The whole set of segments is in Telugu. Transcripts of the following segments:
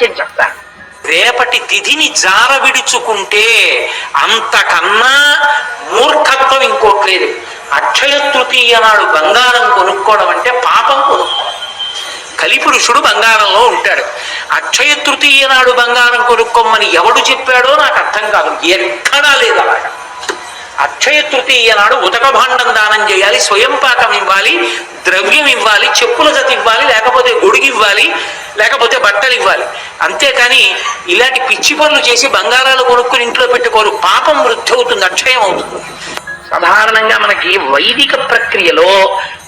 విషయం చెప్తాను రేపటి తిథిని జార విడుచుకుంటే అంతకన్నా మూర్ఖత్వం ఇంకోటి లేదు. అక్షయ తృతీయ నాడు బంగారం కొనుక్కోవడం అంటే పాపం కొనుక్కోవడం. కలిపురుషుడు బంగారంలో ఉంటాడు. అక్షయ తృతీయ నాడు బంగారం కొనుక్కోమని ఎవడు చెప్పాడో నాకు అర్థం కాదు. ఎక్కడా లేదు అలాగా. అక్షయ తృతీయ నాడు ఉతక భాండం దానం చేయాలి స్వయం పాకం ఇవ్వాలి ద్రవ్యం ఇవ్వాలి చెప్పుల జత ఇవ్వాలి లేకపోతే గొడుగు ఇవ్వాలి లేకపోతే బట్టలు ఇవ్వాలి. అంతేకాని ఇలాంటి పిచ్చి పనులు చేసి బంగారాలు కొనుక్కుని ఇంట్లో పెట్టుకోరు. పాపం వృద్ధి అవుతుంది అక్షయం అవుతుంది. సాధారణంగా మనకి వైదిక ప్రక్రియలో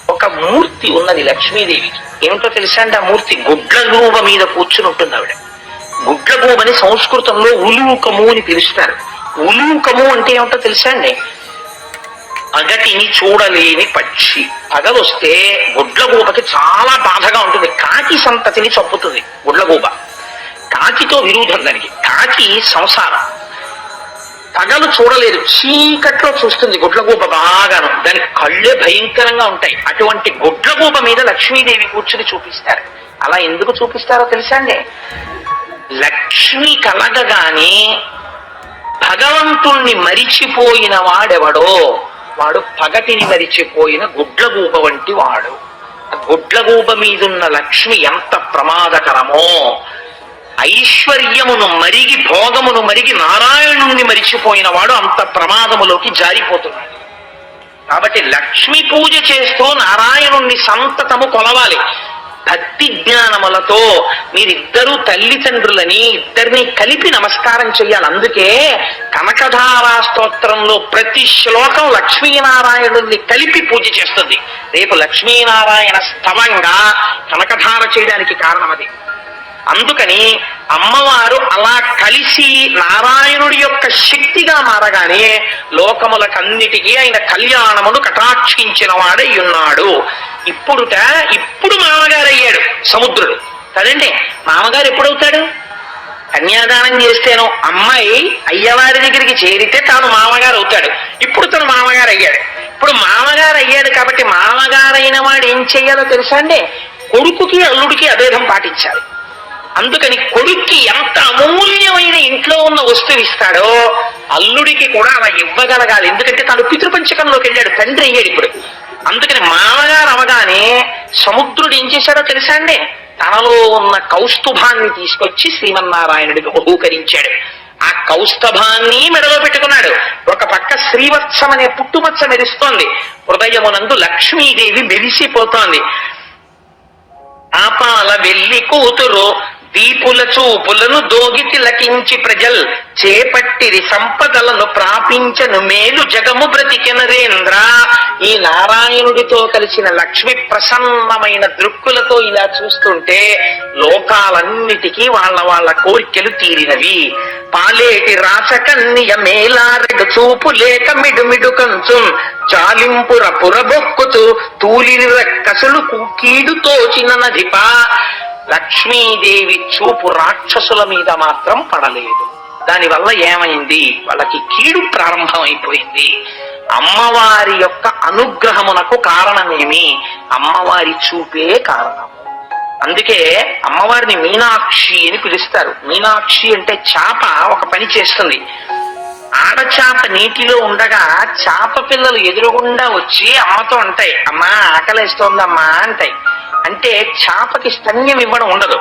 ఒక మూర్తి ఉన్నది లక్ష్మీదేవికి. ఏమిటో తెలుసా అంటే ఆ మూర్తి? గుడ్లగూబ మీద కూర్చుని ఉంటుంది ఆవిడ గుడ్లగూబని సంస్కృతంలో ఉలూకము అని పిలుస్తారు. ఉలూకము అంటే ఏమిటో తెలుసా అండి? అగటిని చూడలేని పక్షి. పగలొస్తే గుడ్లగూబకి చాలా బాధగా ఉంటుంది. కాకి సంతతిని చంపుతుంది గుడ్లగూబ. కాకితో విరోధం దానికి. కాకి సంసారం. పగలు చూడలేదు. చీకట్లో చూస్తుంది గుడ్లగూబ బాగాను. దాని కళ్ళే భయంకరంగా ఉంటాయి. అటువంటి గుడ్లగూబ మీద లక్ష్మీదేవి కూర్చుని చూపిస్తారు. అలా ఎందుకు చూపిస్తారో తెలుసా అండి? లక్ష్మి కలగగానే భగవంతుణ్ణి మరిచిపోయిన వాడెవడో వాడు పగటిని మరిచిపోయిన గుడ్లగూబ వంటి వాడు. ఆ గుడ్లగూబ మీదున్న లక్ష్మి ఎంత ప్రమాదకరమో ఐశ్వర్యమును మరిగి భోగమును మరిగి నారాయణుణ్ణి మరిచిపోయిన వాడు అంత ప్రమాదములోకి జారిపోతున్నాడు. కాబట్టి లక్ష్మి పూజ చేస్తూ నారాయణుణ్ణి సంతతము కొలవాలి. భక్తి జ్ఞానములతో మీరిద్దరూ తల్లిదండ్రులని ఇద్దరిని కలిపి నమస్కారం చెయ్యాలి. అందుకే కనకధారా స్తోత్రంలో ప్రతి శ్లోకం లక్ష్మీనారాయణుడిని కలిపి పూజ చేస్తుంది. రేపు లక్ష్మీనారాయణ స్తవంగా కనకధార చేయడానికి కారణం అది. అందుకని అమ్మవారు అలా కలిసి నారాయణుడి యొక్క శక్తిగా మారగానే లోకములకన్నిటికీ ఆయన కళ్యాణమును కటాక్షించిన వాడై ఉన్నాడు. ఇప్పుడుట ఇప్పుడు మామగారు అయ్యాడు సముద్రుడు. కదండి? మామగారు ఎప్పుడవుతాడు? కన్యాదానం చేస్తేనో అమ్మాయి అయ్యవారి దగ్గరికి చేరితే తాను మామగారు అవుతాడు ఇప్పుడు తను మామగారు అయ్యాడు ఇప్పుడు మామగారు అయ్యాడు కాబట్టి మామగారు అయిన వాడు ఏం చెయ్యాలో తెలుసా అండి? కొడుకుకి అల్లుడికి అభేదం పాటించాలి. అందుకని కొడుక్కి ఎంత అమూల్యమైన ఇంట్లో ఉన్న వస్తువు ఇస్తాడో అల్లుడికి కూడా అలా ఇవ్వగలగాలి. ఎందుకంటే తను పితృపంచకంలోకి వెళ్ళాడు తండ్రి అయ్యాడు ఇప్పుడు. అందుకని మామగారు అవగానే సముద్రుడు ఏం చేశాడో తెలుసా అండి? తనలో ఉన్న కౌస్తుభాన్ని తీసుకొచ్చి శ్రీమన్నారాయణుడికి బహూకరించాడు. ఆ కౌస్తభాన్ని మెడలో పెట్టుకున్నాడు. ఒక పక్క శ్రీవత్సం అనే పుట్టుమచ్చ మెరుస్తోంది. హృదయమునందు లక్ష్మీదేవి మెరిసిపోతోంది. ఆపాల వెళ్ళి కూతురు దీపుల చూపులను దోగి తిలకించి ప్రజల్ చేపట్టిరి సంపదలను ప్రాపించను మేలు జగము బ్రతికెనరేంద్ర ఈ నారాయణుడితో కలిసిన లక్ష్మి ప్రసన్నమైన దృక్కులతో ఇలా చూస్తుంటే లోకాలన్నిటికీ వాళ్ళ వాళ్ళ కోరికలు తీరినవి. పాలేటి రాసకన్య మేలారెడు చూపు లేక మిడుమిడు కంచుం చాలింపుర పురబొక్కుతూ తూలిరి రక్కసులు కీడు తోచిన నదిపా. లక్ష్మీదేవి చూపు రాక్షసుల మీద మాత్రం పడలేదు. దానివల్ల ఏమైంది? వాళ్ళకి కీడు ప్రారంభమైపోయింది. అమ్మవారి యొక్క అనుగ్రహమునకు కారణమేమి? అమ్మవారి చూపే కారణం. అందుకే అమ్మవారిని మీనాక్షి అని పిలుస్తారు. మీనాక్షి అంటే చాప ఒక పని చేస్తుంది. ఆడచాప నీటిలో ఉండగా చాప పిల్లలు ఎదురుగుండా వచ్చి అమ్మతో అంటాయి అమ్మా ఆకలిస్తోందమ్మా అంటాయి. అంటే చాపకి స్తన్యం ఇవ్వడం ఉండదు.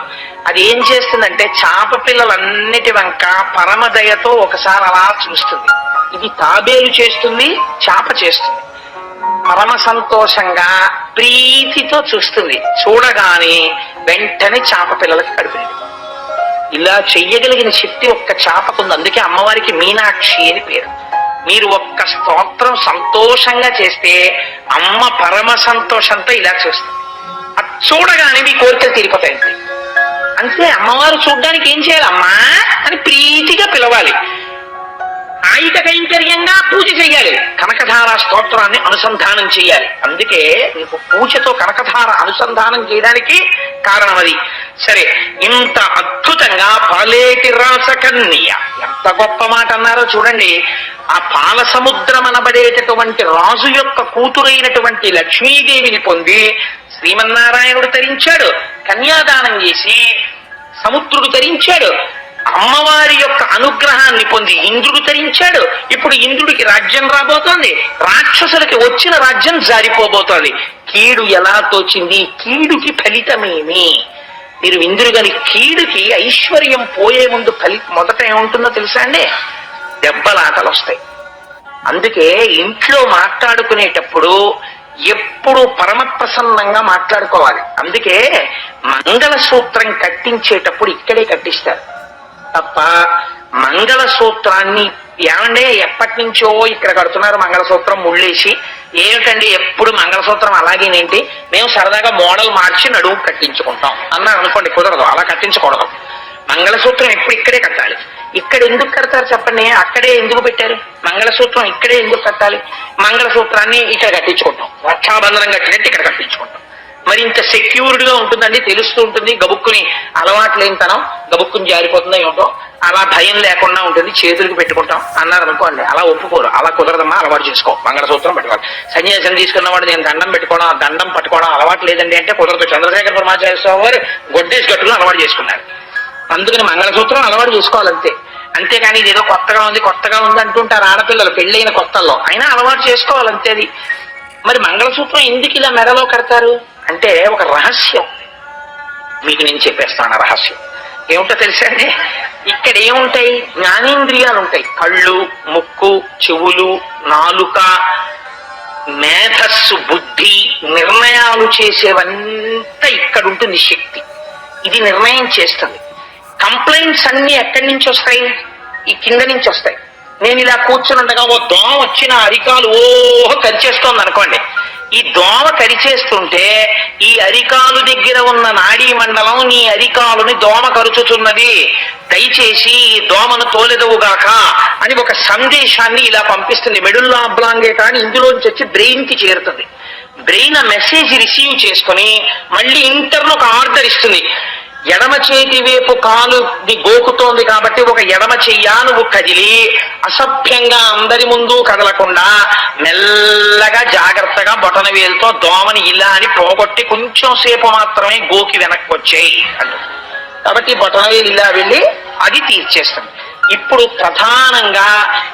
అది ఏం చేస్తుందంటే చాప పిల్లలన్నిటి వంక పరమదయతో ఒకసారి అలా చూస్తుంది. ఇది తాబేలు చేస్తుంది చాప చేస్తుంది. పరమ సంతోషంగా ప్రీతితో చూస్తుంది. చూడగానే వెంటనే చాప పిల్లలకి కడిపింది ఇలా చెయ్యగలిగిన శక్తి ఒక్క చాపకుంది. అందుకే అమ్మవారికి మీనాక్షి అని పేరు. మీరు ఒక్క స్తోత్రం సంతోషంగా చేస్తే అమ్మ పరమ సంతోషంతో ఇలా చూస్తుంది. చూడగానే మీ కోరికలు తీరిపోతాయండి అంతే. అమ్మవారు చూడడానికి ఏం చేయాలి అమ్మా అని ప్రీతిగా పిలవాలి. ఆయుధ కైంకర్యంగా పూజ చేయాలి కనకధార స్తోత్రాన్ని అనుసంధానం చేయాలి అందుకే నీకు పూజతో కనకధార అనుసంధానం చేయడానికి కారణం అది. సరే ఇంత అద్భుతంగా పాలేటి రాసకన్య ఎంత గొప్ప మాట అన్నారో చూడండి. ఆ పాల సముద్రం అనబడేటటువంటి రాజు యొక్క కూతురైనటువంటి లక్ష్మీదేవిని పొంది శ్రీమన్నారాయణుడు తరించాడు కన్యాదానం చేసి సముద్రుడు తరించాడు అమ్మవారి యొక్క అనుగ్రహాన్ని పొంది ఇంద్రుడు తరించాడు. ఇప్పుడు ఇంద్రుడికి రాజ్యం రాబోతోంది రాక్షసులకి వచ్చిన రాజ్యం జారిపోబోతోంది. కీడు ఎలా తోచింది? కీడుకి ఫలితమేమి? మీరు ఇంద్రుడు గారి కీడుకి ఐశ్వర్యం పోయే ముందు ఫలి మొదట ఏముంటుందో తెలుసా అండి? దెబ్బలాటలు వస్తాయి అందుకే ఇంట్లో మాట్లాడుకునేటప్పుడు ఎప్పుడు పరమ ప్రసన్నంగా మాట్లాడుకోవాలి. అందుకే మంగళసూత్రం కట్టించేటప్పుడు ఇక్కడే కట్టిస్తారు. తప్ప మంగళసూత్రాన్ని ఏమంటే ఎప్పటి నుంచో ఇక్కడ కడుతున్నారు మంగళసూత్రం ముళ్ళేసి. ఏమిటండి ఎప్పుడు మంగళసూత్రం అలాగేనేంటి? మేము సరదాగా మోడల్ మార్చి నడుము కట్టించుకుంటాం. అన్న అనుకోండి కుదరదు అలా కట్టించకూడదు. మంగళసూత్రం ఎప్పుడు ఇక్కడే కట్టాలి. ఇక్కడ ఎందుకు కడతారు చెప్పండి? అక్కడే ఎందుకు పెట్టారు? మంగళసూత్రం ఇక్కడే ఎందుకు కట్టాలి? మంగళసూత్రాన్ని ఇక్కడ కట్టించుకుంటాం. రక్షాబంధనం కట్టినట్టు ఇక్కడ కట్టించుకుంటాం. మరి ఇంత సెక్యూర్డ్గా ఉంటుందండి తెలుస్తూ ఉంటుంది. గబుక్కుని అలవాటు లేనితనం గబుక్కుని జారిపోతుందో ఏమిటో అలా భయం లేకుండా ఉంటుంది. చేతులకు పెట్టుకుంటాం. అన్నారు అనుకోండి అలా ఒప్పుకోరు. అలా కుదరదమ్మా అలవాటు చేసుకో. మంగళసూత్రం పెట్టుకోవాలి. సన్యాసం తీసుకున్నవాడు నేను దండం పెట్టుకోవడం దండం పట్టుకోవడం అలవాటు లేదండి అంటే కుదరదు. చంద్రశేఖర పరమాచార్య స్వామి వారు గొడ్డేసి కట్టుకుని అలవాటు చేసుకున్నారు. అందుకని మంగళసూత్రం అలవాటు చేసుకోవాలంతే. అంతే అంతేగాని ఇది ఏదో కొత్తగా ఉంది కొత్తగా ఉంది అంటుంటారు ఆడపిల్లలు పెళ్ళైన కొత్తల్లో. అయినా అలవాటు చేసుకోవాలంతే అది. మరి మంగళసూత్రం ఎందుకు ఇలా మెడలో కడతారు? అంటే ఒక రహస్యం. మీకు నేను చెప్పేస్తాను రహస్యం. ఏమిటో తెలుసా అండి? ఇక్కడ ఏముంటాయి? జ్ఞానేంద్రియాలు ఉంటాయి కళ్ళు ముక్కు చెవులు నాలుక మేధస్సు బుద్ధి నిర్ణయాలు చేసేవంతా ఇక్కడ ఉంటుంది శక్తి. ఇది నిర్ణయం చేస్తుంది. కంప్లైంట్స్ అన్ని ఎక్కడి నుంచి వస్తాయి? ఈ కింద నుంచి వస్తాయి. నేను ఇలా కూర్చునుండగా ఓ దోమ వచ్చిన అరికాలు ఓహో కరిచేస్తోంది అనుకోండి. ఈ దోమ కరిచేస్తుంటే ఈ అరికాలు దగ్గర ఉన్న నాడీ మండలం నీ అరికాలుని దోమ కరుచుతున్నది దయచేసి ఈ దోమను తోలెదవుగాక అని ఒక సందేశాన్ని ఇలా పంపిస్తుంది. మెడుల్లా అబ్లాంగే కానీ ఇందులోంచి వచ్చి బ్రెయిన్కి చేరుతుంది. బ్రెయిన్ ఆ మెసేజ్ రిసీవ్ చేసుకుని మళ్ళీ ఇంటర్లో ఒక ఆర్డర్ ఇస్తుంది. ఎడమ చేతి వైపు కాలు గోకుతోంది కాబట్టి ఒక ఎడమ చెయ్యా నువ్వు కదిలి అసభ్యంగా అందరి ముందు కదలకుండా మెల్లగా జాగ్రత్తగా బొటన వేలుతో దోమని ఇలా అని పోగొట్టి కొంచెం సేపు మాత్రమే గోకి వెనక్కి వచ్చేయి అంటుంది. కాబట్టి బొటన వేలు ఇలా వెళ్ళి అది తీర్చేస్తుంది. ఇప్పుడు ప్రధానంగా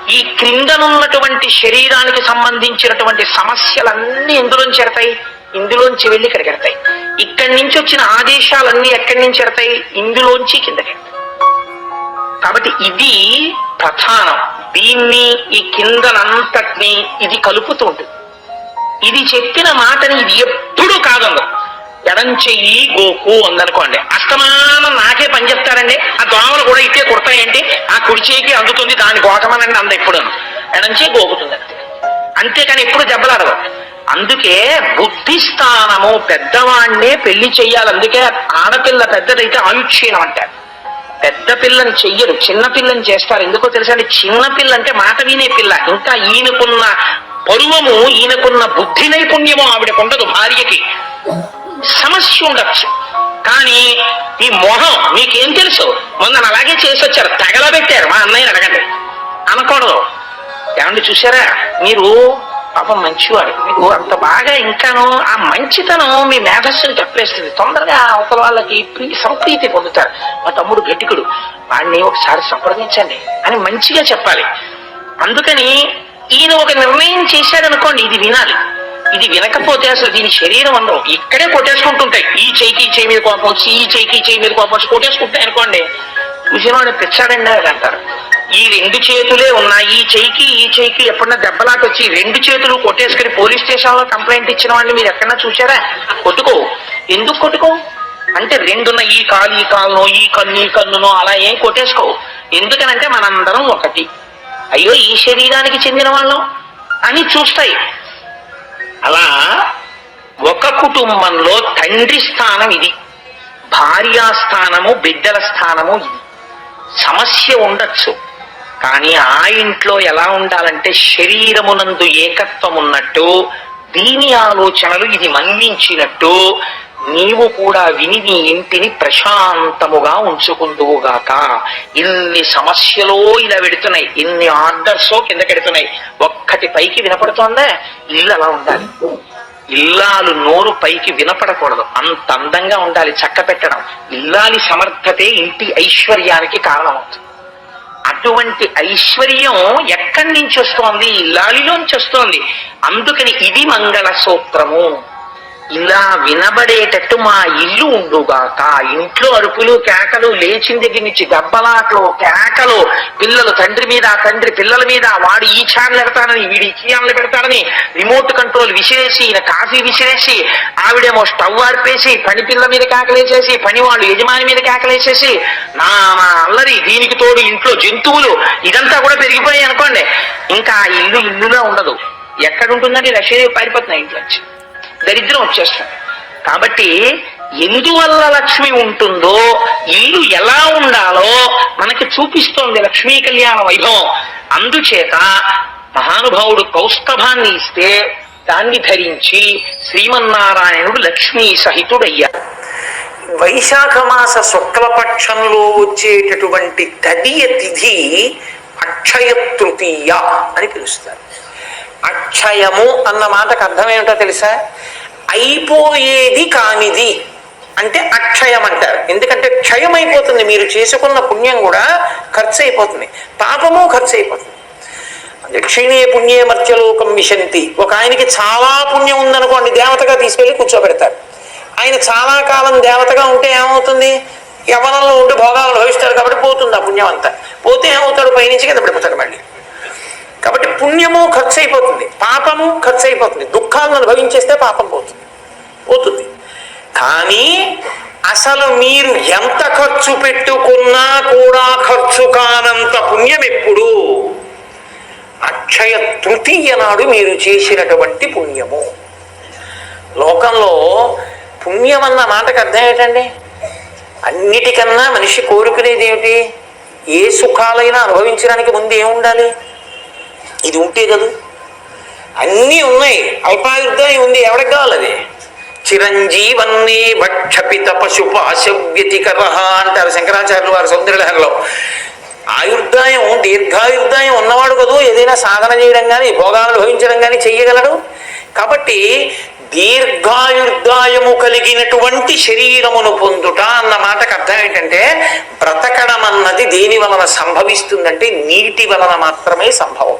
ఈ క్రిందనున్నటువంటి శరీరానికి సంబంధించినటువంటి సమస్యలన్నీ ఎందులోంచి ఎడతాయి? ఇందులోంచి వెళ్ళి ఇక్కడికి ఎడతాయి. ఇక్కడి నుంచి వచ్చిన ఆదేశాలన్నీ ఎక్కడి నుంచి ఎడతాయి? ఇందులోంచి కిందకి. కాబట్టి ఇది ప్రధానం. దీన్ని ఈ కిందనంతటిని ఇది కలుపుతూ ఉంటుంది ఇది చెప్పిన మాటని ఇది ఎప్పుడూ కాదందు. ఎడం చెయ్యి గోకు అందనుకోండి. అస్తమానం నాకే పనిచేస్తారండి ఆ దోమలు కూడా ఇట్టే కుడతాయండి. ఆ కుడి చేయికి అందుతుంది దాని గోకమనండి అంద ఎప్పుడు ఎడం చేయి గోకుతుంది అంతే. అంతేకాని ఎప్పుడు దెబ్బలాడదు అందుకే బుద్ధి స్థానము పెద్దవాణ్ణే పెళ్ళి చెయ్యాలి. అందుకే ఆడపిల్ల పెద్దదైతే ఆయుక్షీణం అంటారు. పెద్ద పిల్లని చెయ్యరు చిన్న పిల్లని చేస్తారు. ఎందుకో తెలుసా అండి? చిన్న పిల్ల అంటే మాట వినే పిల్ల. ఇంకా ఈయనకున్న పరువము ఈయనకున్న బుద్ధి నైపుణ్యము ఆవిడకు ఉండదు భార్యకి. సమస్య ఉండొచ్చు. కానీ ఈ మొహం మీకేం తెలుసు? మొన్న అలాగే చేసి వచ్చారు తగలబెట్టారు. మా అన్నయ్యని అడగండి. అనకూడదు. ఏమండి చూసారా మీరు పాపం మంచివాడు. మీకు అంత బాగా ఇంకాను ఆ మంచితనం మీ మేధస్సుని చెప్పేస్తుంది తొందరగా అవతల వాళ్ళకి ప్రీ సంప్రీతి పొందుతారు. మా తమ్ముడు గట్టికుడు. వాడిని ఒకసారి సంప్రదించండి అని మంచిగా చెప్పాలి. అందుకని ఈయన ఒక నిర్ణయం చేశాడనుకోండి ఇది వినాలి. ఇది వినకపోతే అసలు దీని శరీరం అందరం ఇక్కడే కొట్టేసుకుంటుంటాయి. ఈ చేయికి ఈ చేయి మీద కోపం వచ్చి ఈ చేయికి ఈ చేయి మీద కోపం వచ్చి కొట్టేసుకుంటాయి అనుకోండి. చూసిన వాడిని పిచ్చాడండి అంటారు. ఈ రెండు చేతులే ఉన్నాయి. ఈ చేయికి ఈ చేయికి ఎప్పుడన్నా దెబ్బలాట వచ్చి రెండు చేతులు కొట్టేసుకుని పోలీస్ స్టేషన్లో కంప్లైంట్ ఇచ్చిన వాళ్ళని మీరు ఎక్కడన్నా చూసారా కొట్టుకో. ఎందుకు కొట్టుకో? అంటే రెండున్న ఈ కాలు ఈ కాలునో ఈ కన్ను ఈ కన్నునో అలా ఏం కొట్టేసుకో. ఎందుకనంటే మనందరం ఒకటి. అయ్యో ఈ శరీరానికి చెందిన వాళ్ళం అని చూస్తాయి. అలా ఒక కుటుంబంలో తండ్రి స్థానం ఇది. భార్యా స్థానము బిడ్డల స్థానము ఇది. సమస్య ఉండొచ్చు. కానీ ఆ ఇంట్లో ఎలా ఉండాలంటే శరీరమునందు ఏకత్వం ఉన్నట్టు దీని ఆలోచనలు ఇది మన్నించినట్టు నీవు కూడా విని నీ ఇంటిని ప్రశాంతముగా ఉంచుకుందువుగాక. ఇన్ని సమస్యలో ఇలా పెడుతున్నాయి ఇన్ని ఆర్డర్స్ కింద పెడుతున్నాయి. ఒక్కటి పైకి వినపడుతోందా? ఇల్లు అలా ఉండాలి. ఇల్లాలు నోరు పైకి వినపడకూడదు. అంత అందంగా ఉండాలి చక్క పెట్టడం ఇల్లాలి సమర్థతే ఇంటి ఐశ్వర్యానికి కారణమవుతుంది. అటువంటి ఐశ్వర్యం ఎక్కడి నుంచి వస్తోంది? లాలిలోంచి వస్తోంది. అందుకని ఇది మంగళ సూత్రము. ఇలా వినబడేటట్టు మా ఇల్లు ఉండుగాక. ఇంట్లో అరుపులు కేకలు లేచిన దగ్గర నుంచి దెబ్బలాట్లు కేకలు. పిల్లలు తండ్రి మీద తండ్రి పిల్లల మీద వాడు ఈ ఛానల్ పెడతానని వీడు ఈ ఛానల్ పెడతానని రిమోట్ కంట్రోల్ విసిరేసి ఈయన కాఫీ విసిరేసి ఆవిడేమో స్టవ్ ఆర్పేసి పని పిల్ల మీద కేకలేసేసి పని వాళ్ళు యజమాని మీద కేకలేసేసి నా నా అల్లరి దీనికి తోడు ఇంట్లో జంతువులు ఇదంతా కూడా పెరిగిపోయాయి అనుకోండి. ఇంకా ఇల్లు ఇల్లుగా ఉండదు. ఎక్కడుంటుందని రష్యా పారిపోతున్నాయి ఇంట్లోంచి దరిద్రం వచ్చేస్తుంది. కాబట్టి ఎందువల్ల లక్ష్మి ఉంటుందో ఇల్లు ఎలా ఉండాలో మనకి చూపిస్తోంది లక్ష్మీ కళ్యాణ వైభవం. అందుచేత మహానుభావుడు కౌస్తభాన్ని ఇస్తే దాన్ని ధరించి శ్రీమన్నారాయణుడు లక్ష్మీ సహితుడయ్యాడు. వైశాఖ మాస శుక్లపక్షంలో వచ్చేటటువంటి తదియ తిథి అక్షయ తృతీయ అని పిలుస్తారు. అక్షయము అన్న మాటకు అర్థం ఏమిటో తెలుసా? అయిపోయేది కానిది. అంటే అక్షయం అంటారు. ఎందుకంటే క్షయం అయిపోతుంది మీరు చేసుకున్న పుణ్యం కూడా ఖర్చు అయిపోతుంది పాపము ఖర్చు అయిపోతుంది క్షీణే పుణ్యే మర్త్యలోకం విశంతి. ఒక ఆయనకి చాలా పుణ్యం ఉందనుకోండి దేవతగా తీసుకెళ్ళి కూర్చోబెడతారు. ఆయన చాలా కాలం దేవతగా ఉంటే ఏమవుతుంది? యవనంలో ఉండి భోగాలు భవిస్తాడు కాబట్టి పోతుంది ఆ పుణ్యం అంతా పోతే ఏమవుతాడు? పైనుంచి కింద పడిపోతాడు మళ్ళీ. పుణ్యము ఖర్చు అయిపోతుంది పాపము ఖర్చు అయిపోతుంది దుఃఖాలను అనుభవించేస్తే పాపం పోతుంది పోతుంది. కానీ అసలు మీరు ఎంత ఖర్చు పెట్టుకున్నా కూడా ఖర్చు కానంత పుణ్యం ఎప్పుడు? అక్షయ తృతీయ నాడు మీరు చేసినటువంటి పుణ్యము. లోకంలో పుణ్యం అన్న మాటకు అర్థం ఏంటండి? అన్నిటికన్నా మనిషి కోరుకునేది ఏమిటి? ఏ సుఖాలైనా అనుభవించడానికి ముందు ఏముండాలి? ఇది ఉంటే కదా? అన్నీ ఉన్నాయి. అల్పాయుర్దాయం ఉంది. ఎవరికి కావాలి అది? చిరంజీవన్నే భక్షపిత పశుపాశవ్యతికర అంటారు శంకరాచార్యులు వారి సౌందర్యలహరిలో ఆయుర్దాయం దీర్ఘాయుర్దాయం ఉన్నవాడు కదూ? ఏదైనా సాధన చేయడం కానీ భోగాలు అనుభవించడం కానీ చెయ్యగలడు. కాబట్టి దీర్ఘాయుర్దాయము కలిగినటువంటి శరీరమును పొందుట అన్న మాటకు అర్థం ఏంటంటే బ్రతకడం అన్నది దేని వలన సంభవిస్తుందంటే నీటి వలన మాత్రమే సంభవం.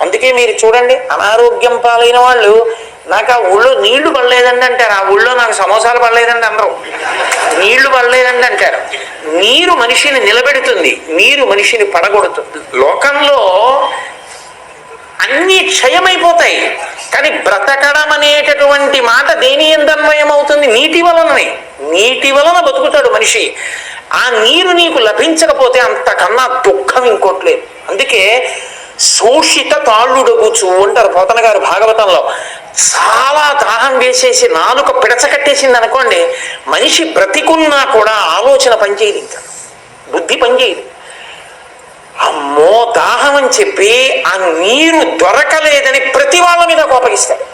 అందుకే మీరు చూడండి అనారోగ్యం పాలైన వాళ్ళు నాకు ఆ ఊళ్ళో నీళ్ళు పడలేదండి అంటారు. ఆ ఊళ్ళో నాకు సమోసాలు పడలేదండి అనరు నీళ్ళు పడలేదండి అంటారు. నీరు మనిషిని నిలబెడుతుంది నీరు మనిషిని పడగొడుతుంది. లోకంలో అన్నీ క్షయమైపోతాయి కానీ బ్రతకడం అనేటటువంటి మాట దేని ఎందన్వయం అవుతుంది నీటి వలననే. నీటి వలన బతుకుతాడు మనిషి. ఆ నీరు నీకు లభించకపోతే అంతకన్నా దుఃఖం ఇంకోట్లేదు అందుకే శోషిత తాళ్ళుడగుచు అంటారు పోతన గారు భాగవతంలో. చాలా దాహం వేసేసి నాలుక పిడచకట్టేసింది అనుకోండి మనిషి బ్రతికున్నా కూడా ఆలోచన పనిచేయదు ఇంకా బుద్ధి పనిచేయదు అమ్మో దాహం అని చెప్పి ఆ నీరు దొరకలేదని ప్రతి వాళ్ళ మీద కోపగిస్తాడు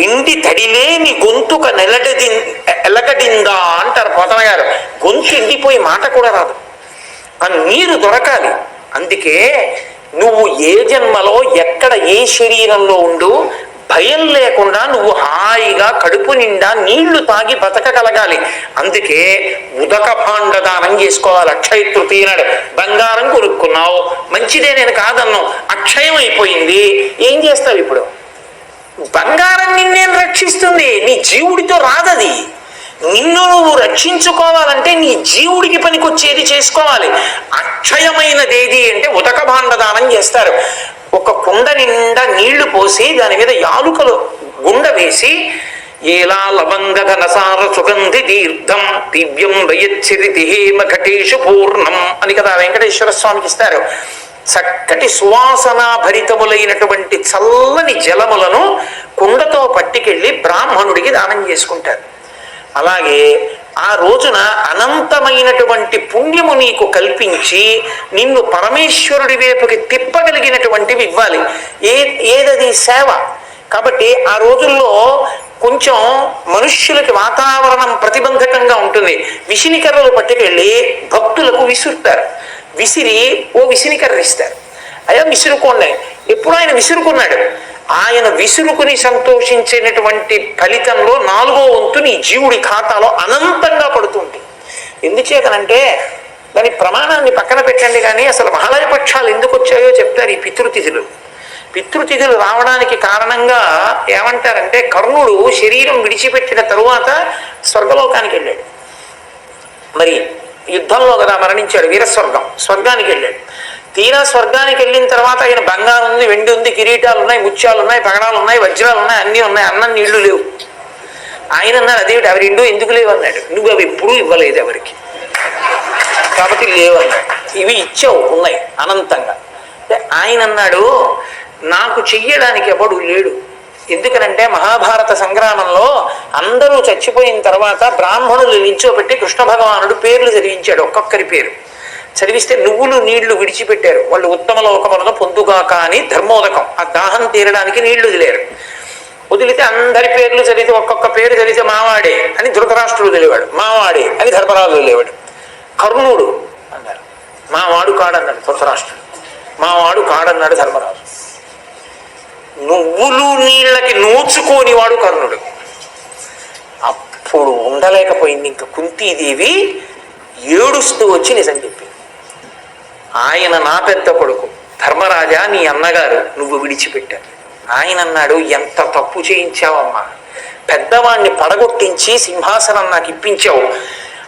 ఎండి తడిలేని గొంతుక నెలటది ఎలగడిందా అంటారు పోతన గారు. గొంతు ఎండిపోయి మాట కూడా రాదు. ఆ నీరు దొరకాలి. అందుకే నువ్వు ఏ జన్మలో ఎక్కడ ఏ శరీరంలో ఉండు భయం లేకుండా నువ్వు హాయిగా కడుపు నిండా నీళ్ళు తాగి బతకగలగాలి అందుకే ఉదక భాండదానం చేసుకోవాలి. అక్షయ తృతీయ నాడు బంగారం కొనుక్కున్నావు. మంచిదే నేను కాదన్నావు. అక్షయం అయిపోయింది. ఏం చేస్తావు ఇప్పుడు? బంగారం నిన్నేం రక్షిస్తుంది? నీ జీవుడితో రాదది. నిన్ను నువ్వు రక్షించుకోవాలంటే నీ జీవుడికి పనికొచ్చేది చేసుకోవాలి. అక్షయమైనది ఏది అంటే ఉదక భాండదానం చేస్తారు. ఒక కుండ నిండా నీళ్ళు పోసి దాని మీద యాలుకలు గుండ వేసి ఏలా లవంగధ నసార సుగంధి తీర్థం దివ్యం వయచ్చిరితి హేమ ఘటేషు పూర్ణం అని కదా వెంకటేశ్వర స్వామికి ఇస్తారు. చక్కటి సువాసన భరితములైనటువంటి చల్లని జలములను కుండతో పట్టుకెళ్ళి బ్రాహ్మణుడికి దానం చేసుకుంటారు. అలాగే ఆ రోజున అనంతమైనటువంటి పుణ్యము నీకు కల్పించి నిన్ను పరమేశ్వరుడి వైపుకి తిప్పగలిగినటువంటివి ఇవ్వాలి. ఏ ఏదది సేవ? కాబట్టి ఆ రోజుల్లో కొంచెం మనుష్యులకి వాతావరణం ప్రతిబంధకంగా ఉంటుంది. విసినికర్రలు పట్టుకెళ్ళి భక్తులకు విసురుతారు. విసిరి ఓ విసినికర్ర ఇస్తారు. అయ్యా విసురుకోండి. ఎప్పుడు ఆయన విసురుకున్నాడు. ఆయన విసురుకుని సంతోషించేటటువంటి ఫలితంలో నాలుగో వంతు నీ జీవుడి ఖాతాలో అనంతంగా పడుతుంది ఎందుచేతనంటే దాని ప్రమాణాన్ని పక్కన పెట్టండి కానీ అసలు మహాలయ పక్షాలు ఎందుకు వచ్చాయో చెప్తారు ఈ పితృతిథులు. పితృతిథులు రావడానికి కారణంగా ఏమంటారంటే కర్ణుడు శరీరం విడిచిపెట్టిన తరువాత స్వర్గలోకానికి వెళ్ళాడు. మరి యుద్ధంలో కదా మరణించాడు వీరస్వర్గం స్వర్గానికి వెళ్ళాడు. తీరా స్వర్గానికి వెళ్ళిన తర్వాత ఆయన బంగారం ఉంది వెండి ఉంది కిరీటాలు ఉన్నాయి ముత్యాలు ఉన్నాయి పగడాలు ఉన్నాయి వజ్రాలు ఉన్నాయి అన్నీ ఉన్నాయి అన్నం నీళ్ళు లేవు. ఆయన అన్నాడు అదేమిటి అవి రెండు ఎందుకు లేవు? అన్నాడు. నువ్వు అవి ఎప్పుడూ ఇవ్వలేదు ఎవరికి. కాబట్టి లేవు అన్నాడు. ఇవి ఇచ్చావు ఉన్నాయి అనంతంగా. ఆయన అన్నాడు నాకు చెయ్యడానికి ఎవడు లేడు. ఎందుకనంటే మహాభారత సంగ్రామంలో అందరూ చచ్చిపోయిన తర్వాత బ్రాహ్మణులు నిల్చోబెట్టి కృష్ణ భగవానుడు పేర్లు చదివించాడు ఒక్కొక్కరి పేరు. చదివిస్తే నువ్వులు నీళ్ళు విడిచిపెట్టారు. వాళ్ళు ఉత్తమ లోకములను పొందుగాక అని ధర్మోదకం. ఆ దాహం తీరడానికి నీళ్ళు వదిలేరు. వదిలితే అందరి పేర్లు చదివితే ఒక్కొక్క పేరు చదివితే మావాడే అని ధృతరాష్ట్రుడు వదిలేవాడు మావాడే అని ధర్మరాజు వదిలేవాడు కర్ణుడు అన్నారు. మావాడు కాడన్నాడు ధృతరాష్ట్రుడు. మావాడు కాడన్నాడు ధర్మరాజు. నువ్వులు నీళ్ళకి నోచుకోని వాడు కర్ణుడు. అప్పుడు ఉండలేకపోయింది ఇంకా కుంతీదేవి. ఏడుస్తూ వచ్చి నిజం చెప్పింది ఆయన నా పెద్ద కొడుకు. ధర్మరాజా నీ అన్నగారు నువ్వు విడిచిపెట్టారు ఆయన అన్నాడు ఎంత తప్పు చేయించావమ్మా. పెద్దవాణ్ణి పడగొట్టించి సింహాసనం నాకు ఇప్పించావు.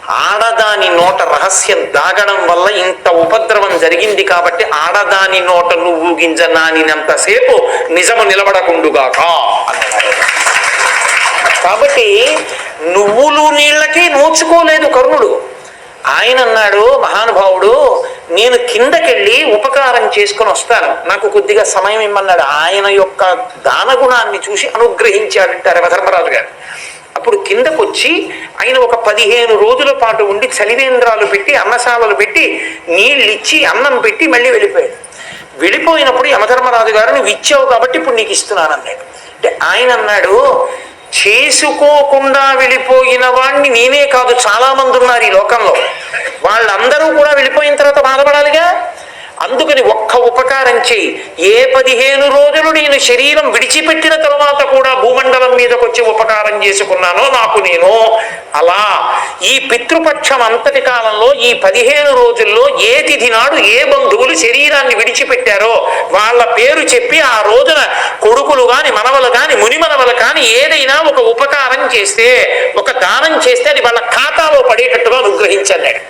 ఆడదాని నోట రహస్యం దాగడం వల్ల ఇంత ఉపద్రవం జరిగింది కాబట్టి ఆడదాని నోట నువ్వు గింజ నానినంతసేపు నిజము నిలబడకుండుగాక. అన్నాడు కాబట్టి నువ్వులు నీళ్ళకి నోచుకోలేదు కర్ణుడు. ఆయన అన్నాడు మహానుభావుడు నేను కిందకెళ్ళి ఉపకారం చేసుకుని వస్తాను. నాకు కొద్దిగా సమయం ఇమ్మన్నాడు. ఆయన యొక్క దానగుణాన్ని చూసి అనుగ్రహించాడంటారు యమధర్మరాజు గారు. అప్పుడు కిందకొచ్చి ఆయన ఒక పదిహేను రోజుల పాటు ఉండి చలివేంద్రాలు పెట్టి అన్నశాలలు పెట్టి నీళ్ళు ఇచ్చి అన్నం పెట్టి మళ్ళీ వెళ్ళిపోయాడు. వెళ్ళిపోయినప్పుడు యమధర్మరాజు గారు నువ్వు ఇచ్చావు కాబట్టి ఇప్పుడు నీకు ఇస్తున్నాను అన్నాడు. అంటే ఆయన అన్నాడు చేసుకోకుండా వెళ్ళిపోయిన వాడిని నేనే కాదు చాలా మంది ఉన్నారు ఈ లోకంలో. వాళ్ళందరూ కూడా వెళ్ళిపోయిన తర్వాత బాధపడాలిగా? అందుకని ఒక్క ఉపకారం చేయి. ఏ పదిహేను రోజులు నేను శరీరం విడిచిపెట్టిన తర్వాత కూడా భూమండలం మీదకి వచ్చి ఉపకారం చేసుకున్నానో నాకు నేను అలా ఈ పితృపక్షం అంతటి కాలంలో ఈ పదిహేను రోజుల్లో ఏ తిథి నాడు ఏ బంధువులు శరీరాన్ని విడిచిపెట్టారో వాళ్ళ పేరు చెప్పి ఆ రోజున కొడుకులు గాని మనవలు గాని ముని మనవలు కాని ఏదైనా ఒక ఉపకారం చేస్తే ఒక దానం చేస్తే అది వాళ్ళ ఖాతాలో పడేటట్టుగా అనుగ్రహించన్నాడు.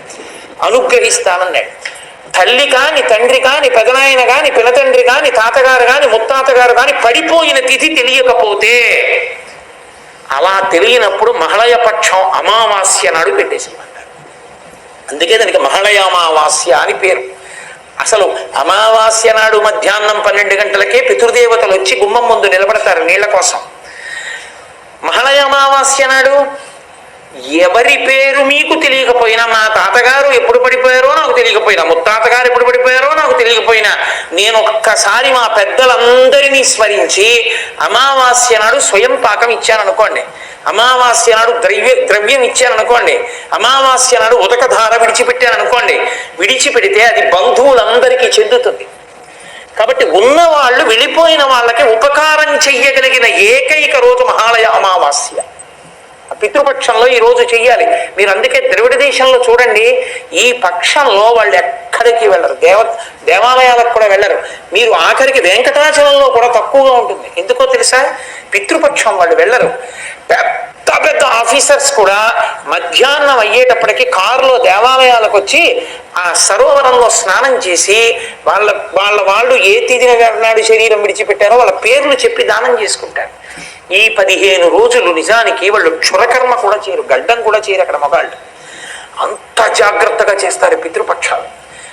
అనుగ్రహిస్తానన్నాడు. తల్లి కాని తండ్రి కాని పెదనాయన కాని పినతండ్రి కాని తాతగారు కాని ముత్తాతగారు కాని పడిపోయిన తిథి తెలియకపోతే అలా తెలియనప్పుడు మహళయ పక్షం అమావాస్య నాడు పెట్టేసేమన్నారు అందుకే దానికి మహళయ అమావాస్య అని పేరు. అసలు అమావాస్య నాడు మధ్యాహ్నం పన్నెండు గంటలకే పితృదేవతలు వచ్చి గుమ్మం ముందు నిలబడతారు నీళ్ళ కోసం. మహళయ అమావాస్య నాడు ఎవరి పేరు మీకు తెలియకపోయినా మా తాతగారు ఎప్పుడు పడిపోయారో నాకు తెలియకపోయినా ముత్తాతగారు ఎప్పుడు పడిపోయారో నాకు తెలియకపోయినా నేను ఒక్కసారి మా పెద్దలందరినీ స్మరించి అమావాస్య నాడు స్వయం పాకం ఇచ్చాను అనుకోండి అమావాస్య నాడు ద్రవ్య ద్రవ్యం ఇచ్చాను అనుకోండి అమావాస్య నాడు ఉదకధార విడిచిపెట్టాననుకోండి. విడిచిపెడితే అది బంధువులందరికీ చెందుతుంది. కాబట్టి ఉన్నవాళ్ళు వెళ్ళిపోయిన వాళ్ళకి ఉపకారం చెయ్యగలిగిన ఏకైక రోజు మహాలయ అమావాస్య. పితృపక్షంలో ఈ రోజు చెయ్యాలి. మీరు అందుకే ద్రవిడ దేశంలో చూడండి ఈ పక్షంలో వాళ్ళు ఎక్కడికి వెళ్ళరు. దేవ దేవాలయాలకు కూడా వెళ్ళరు. మీరు ఆఖరికి వెంకటాచలంలో కూడా తక్కువగా ఉంటుంది. ఎందుకో తెలుసా? పితృపక్షం వాళ్ళు వెళ్ళరు. పెద్ద పెద్ద ఆఫీసర్స్ కూడా మధ్యాహ్నం అయ్యేటప్పటికి కారులో దేవాలయాలకు వచ్చి ఆ సరోవరంలో స్నానం చేసి వాళ్ళ వాళ్ళ వాళ్ళు ఏ తిథిన నాడు శరీరం విడిచిపెట్టారో వాళ్ళ పేర్లు చెప్పి దానం చేసుకుంటారు. ఈ పదిహేను రోజులు నిజానికి వాళ్ళు క్షురకర్మ కూడా చేయరు గడ్డం కూడా చేయరు అక్కడ మగాళ్ళు. అంత జాగ్రత్తగా చేస్తారు పితృపక్షాలు.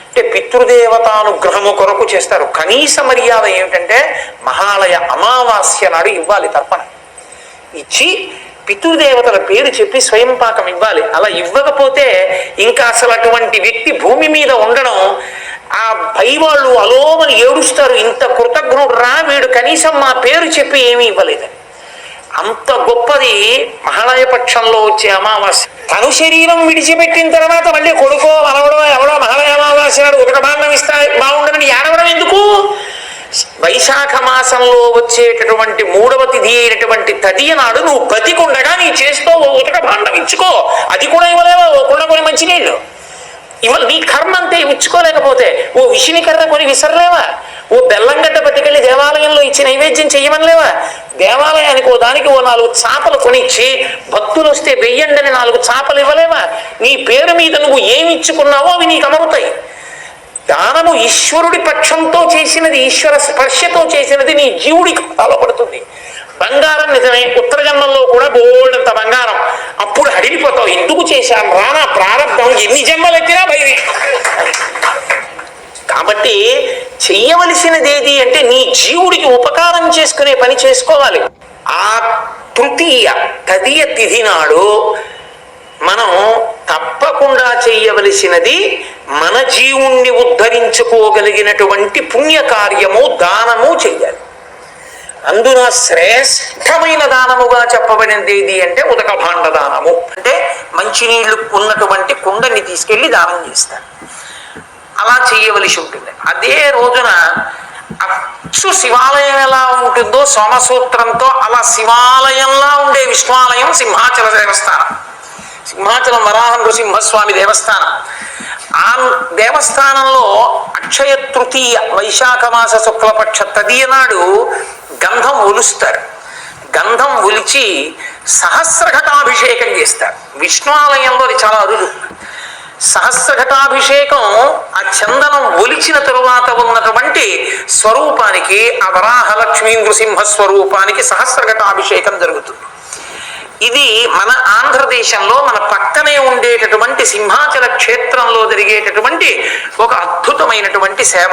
అంటే పితృదేవతానుగ్రహము కొరకు చేస్తారు. కనీస మర్యాద ఏమిటంటే మహాలయ అమావాస్య నాడు ఇవ్వాలి తర్పణ. ఇచ్చి పితృదేవతల పేరు చెప్పి స్వయం పాకం ఇవ్వాలి. అలా ఇవ్వకపోతే ఇంకా అసలు అటువంటి వ్యక్తి భూమి మీద ఉండడం ఆ పై వాళ్ళు అలోమని ఏడుస్తారు. ఇంత కృతజ్ఞుడు రా వీడు కనీసం మా పేరు చెప్పి ఏమీ ఇవ్వలేదని అంత గొప్పది మహాలయ పక్షంలో వచ్చే అమావాస్య. తను శరీరం విడిచిపెట్టిన తర్వాత మళ్ళీ కొడుకో మనవడో ఎవడో మహాలయ అమావాస్య నాడు ఒక భాగం ఇస్తా బాగుండదని ఏడవడం ఎందుకు వైశాఖ మాసంలో వచ్చేటటువంటి మూడవ తిథి అయినటువంటి తదియ నాడు నువ్వు బతికుండగా నీ చేస్తూ ఓ ఉతక భాండం ఇచ్చుకో. అది కూడా ఇవ్వలేవా? ఓ కుండ కొని మంచినీళ్ళు ఇవాళ నీ కర్మ అంతే ఇచ్చుకోలేకపోతే ఓ విషినికర్ర కొని విసరలేవా? ఓ బెల్లంగడ్డ పట్టుకెళ్ళి దేవాలయంలో ఇచ్చి నైవేద్యం చేయమనలేవా దేవాలయానికి ఓ దానికి ఓ నాలుగు చాపలు కొనిచ్చి భక్తులు వస్తే వెయ్యండని నాలుగు చాపలు ఇవ్వలేవా? నీ పేరు మీద నువ్వు ఏమి ఇచ్చుకున్నావో అవి నీకు అమరుతాయి. దానము ఈశ్వరుడి పక్షంతో చేసినది ఈశ్వర స్పర్శతో చేసినది నీ జీవుడికి పడుతుంది బంగారం నిజమే ఉత్తర జన్మల్లో కూడా బోల్డంత బంగారం. అప్పుడు హడిలిపోతావు ఎందుకు చేశాను రానా ప్రారంభం ఎన్ని జన్మలు ఎత్తినా భయమే. కాబట్టి చెయ్యవలసినది ఏది అంటే నీ జీవుడికి ఉపకారం చేసుకునే పని చేసుకోవాలి. ఆ తృతీయ తదియ తిథి నాడు మనం తప్పకుండా చేయవలసినది మన జీవుణ్ణి ఉద్ధరించుకోగలిగినటువంటి పుణ్యకార్యము దానము చెయ్యాలి. అందున శ్రేష్టమైన దానముగా చెప్పబడినది ఏది అంటే ఉదకభాండ దానము. అంటే మంచినీళ్ళు ఉన్నటువంటి కుండని తీసుకెళ్ళి దానం చేస్తారు. అలా చేయవలసి ఉంటుంది. అదే రోజున అచ్చు శివాలయం ఎలా ఉంటుందో సోమసూత్రంతో అలా శివాలయంలా ఉండే విష్ణువాలయం సింహాచల దేవస్థానం. సింహాచలం వరాహ నృసింహస్వామి దేవస్థానం. ఆ దేవస్థానంలో అక్షయ తృతీయ వైశాఖ మాస శుక్లపక్ష తదియ నాడు గంధం ఒలుస్తారు. గంధం ఒలిచి సహస్రఘటాభిషేకం చేస్తారు. విష్ణు అది చాలా అరుదు. సహస్రఘటాభిషేకం ఆ చందనం ఒలిచిన తరువాత ఉన్నటువంటి స్వరూపానికి ఆ వరాహలక్ష్మీ నృసింహ స్వరూపానికి సహస్రఘటాభిషేకం జరుగుతుంది. ఇది మన ఆంధ్రదేశంలో మన పక్కనే ఉండేటటువంటి సింహాచల క్షేత్రంలో జరిగేటటువంటి ఒక అద్భుతమైనటువంటి సేవ.